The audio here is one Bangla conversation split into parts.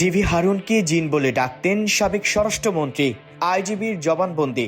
ডিভি হারুনকে জিন বলে ডাকতেন সাবেক স্বরাষ্ট্রমন্ত্রী, আইজিবির জবানবন্দি।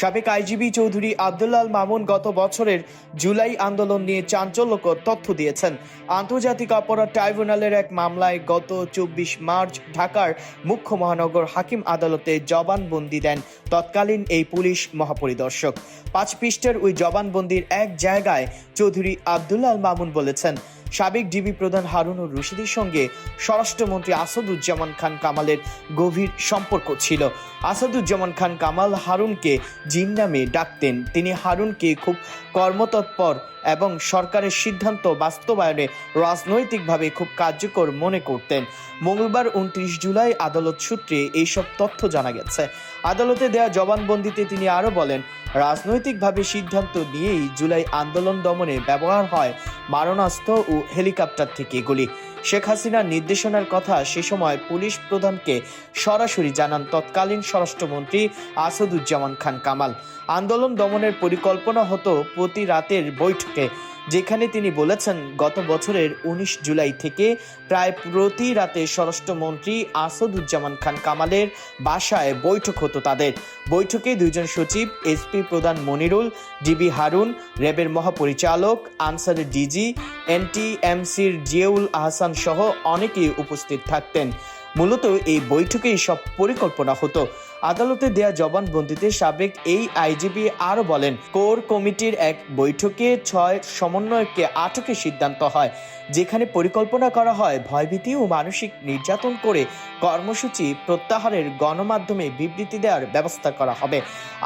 সাবেক আইজিবি চৌধুরী আব্দুল্লাল মামুন গত বছরের জুলাই আন্দোলন নিয়ে চাঞ্চল্যকর তথ্য দিয়েছেন। আন্তর্জাতিক অপরাধ ট্রাইব্যুনালের এক মামলায় গত চব্বিশ মার্চ ঢাকার মুখ্য মহানগর হাকিম আদালতে জবানবন্দি দেন তৎকালীন এই পুলিশ মহাপরিদর্শক। পাঁচ পৃষ্ঠের ওই জবানবন্দির এক জায়গায় চৌধুরী আব্দুল্লাল মামুন বলেছেন সাবেক ডিবি প্রধান হারুনুর রশিদের সঙ্গে স্বরাষ্ট্রমন্ত্রী আসাদুজ্জামান খান কামালের গভীর সম্পর্ক ছিল। আসাদুজ্জামান খান কামাল হারুনকে জিন নামে ডাকতেন। তিনি হারুনকে খুব কর্মতৎপর এবং সরকারের সিদ্ধান্ত বাস্তবায়নে রাজনৈতিকভাবে খুব কার্যকর মনে করতেন। মঙ্গলবার উনত্রিশ জুলাই আদালত সূত্রে এইসব তথ্য জানা গেছে। আদালতে দেয়া জবানবন্দিতে তিনি আরও বলেন, রাজনৈতিকভাবে সিদ্ধান্ত নিয়েই জুলাই আন্দোলন দমনে ব্যবহার হয় মারণাস্ত্র ও হেলিকপ্টার থেকে এগুলি শেখ হাসিনার নির্দেশনার কথা সে সময় পুলিশ প্রধানকে সরাসরি জানান তৎকালীন স্বরাষ্ট্রমন্ত্রী আসাদুজ্জামান খান কামাল। আন্দোলন দমনের পরিকল্পনা হতো প্রতি রাতের বৈঠকে, যেখানে তিনি বলেছেন গত বছরের উনিশ জুলাই থেকে প্রায় প্রতি রাতে স্বরাষ্ট্রমন্ত্রী আসাদুজ্জামান খান কামালের বাসায় বৈঠক হতো তাদের। বৈঠকে দুইজন সচিব, এসপি প্রধান মনিরুল, ডিবি হারুন, র্যাবের মহাপরিচালক, আনসারের ডিজি এনটিএমসির জিয়াউল আহসান সহ অনেকেই উপস্থিত থাকতেন। মূলত এই বৈঠকেই সব পরিকল্পনা হতো। আদালতে দেয়া জবানবন্দিতে সাবেক এই আইজিপি আরও বলেন, কোর কমিটির এক বৈঠকে ছয় সমন্বয়ককে আটকের সিদ্ধান্ত হয়, যেখানে পরিকল্পনা করা হয় ভয়ভীতি ও মানসিক নির্যাতন করে কর্মসূচি প্রত্যাহারের গণমাধ্যমে বিবৃতি দেওয়ার ব্যবস্থা করা হবে।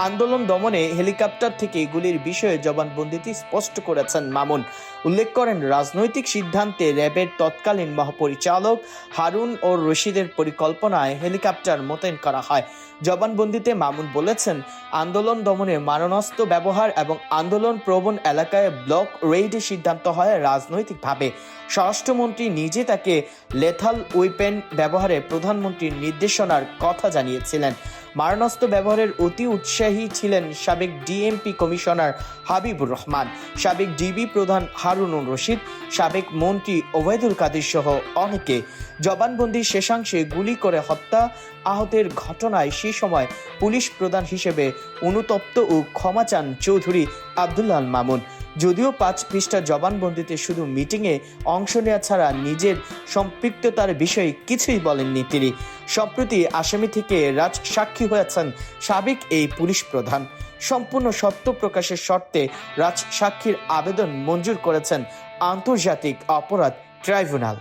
আন্দোলন দমনে হেলিকপ্টার থেকে এগুলির বিষয়ে জবানবন্দিতে স্পষ্ট করেছেন মামুন। উল্লেখ করেন, রাজনৈতিক সিদ্ধান্তে র্যাবের তৎকালীন মহাপরিচালক হারুন ও রশিদের পরিকল্পনায় হেলিকপ্টার মোতায়েন করা হয়। জবানবন্দিতে মামুন বলেছেন, আন্দোলন দমনে মারণাস্ত্র ব্যবহার এবং আন্দোলন প্রবণ এলাকায় ব্লক রেইডের সিদ্ধান্ত হয় রাজনৈতিকভাবে। স্বরাষ্ট্রমন্ত্রী নিজে তাকে লেথাল ওয়েপেন ব্যবহারে প্রধানমন্ত্রীর নির্দেশনার কথা জানিয়েছিলেন। মারণাস্ত্র ব্যবহারের অতি উৎসাহী ছিলেন সাবেক ডিএমপি কমিশনার হাবিবুর রহমান, সাবেক ডিবি প্রধান হারুনুর রশিদ, সাবেক মন্ত্রী ওবায়দুল কাদের সহ অনেকে। জবানবন্দির শেষাংশে গুলি করে হত্যা আহতের ঘটনায় সে সময় পুলিশ প্রধান হিসেবে অনুতপ্ত ও ক্ষমা চান চৌধুরী আব্দুল্লাল মামুন। যদিও পাঁচ পৃষ্ঠা জবানবন্দিতে শুধু মিটিংয়ে অংশ নেওয়া ছাড়া নিজের সম্পৃক্ততার বিষয়ে কিছুই বলেননি তিনি। সম্প্রতি আসামি থেকে রাজ সাক্ষী হয়েছেন সাবেক এই পুলিশ প্রধান। সম্পূর্ণ সত্য প্রকাশের শর্তে রাজ সাক্ষীর আবেদন মঞ্জুর করেছেন আন্তর্জাতিক অপরাধ ট্রাইব্যুনাল।